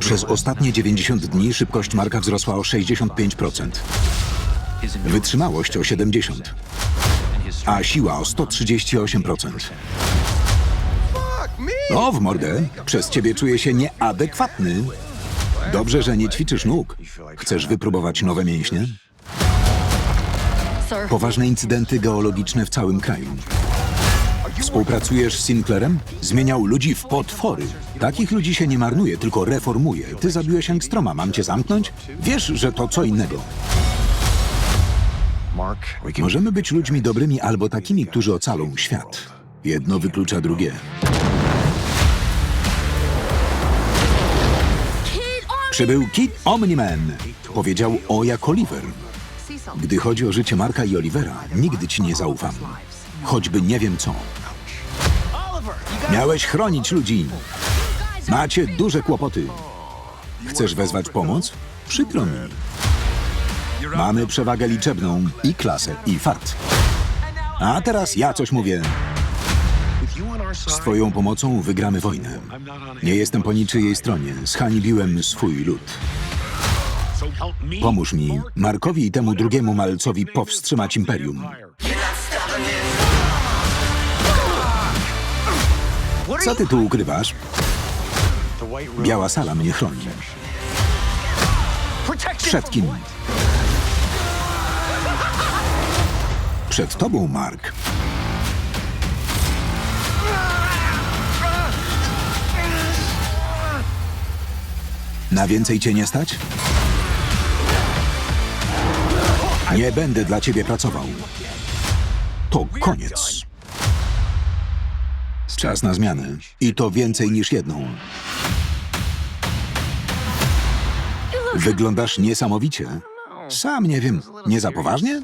Przez ostatnie 90 dni szybkość Marka wzrosła o 65%, wytrzymałość o 70%, a siła o 138%. O, w mordę, przez ciebie czuję się nieadekwatny. Dobrze, że nie ćwiczysz nóg. Chcesz wypróbować nowe mięśnie? Poważne incydenty geologiczne w całym kraju. Współpracujesz z Sinclairem? Zmieniał ludzi w potwory. Takich ludzi się nie marnuje, tylko reformuje. Ty zabiłeś Angstroma, mam cię zamknąć? Wiesz, że to co innego. Możemy być ludźmi dobrymi albo takimi, którzy ocalą świat. Jedno wyklucza drugie. Przybył Kit Omni-Man. Powiedział o jak Oliver. Gdy chodzi o życie Marka i Olivera, nigdy ci nie zaufam. Choćby nie wiem co. Miałeś chronić ludzi. Macie duże kłopoty. Chcesz wezwać pomoc? Przykro mi. Mamy przewagę liczebną i klasę, i fart. A teraz ja coś mówię. Z twoją pomocą wygramy wojnę. Nie jestem po niczyjej stronie. Zhańbiłem swój lud. Pomóż mi, Markowi i temu drugiemu malcowi powstrzymać imperium. Co ty tu ukrywasz? Biała sala mnie chroni. Przed kim? Przed tobą, Mark. Na więcej cię nie stać? Nie będę dla ciebie pracował. To koniec. Czas na zmianę. I to więcej niż jedną. Wyglądasz niesamowicie. Sam nie wiem, nie za poważnie?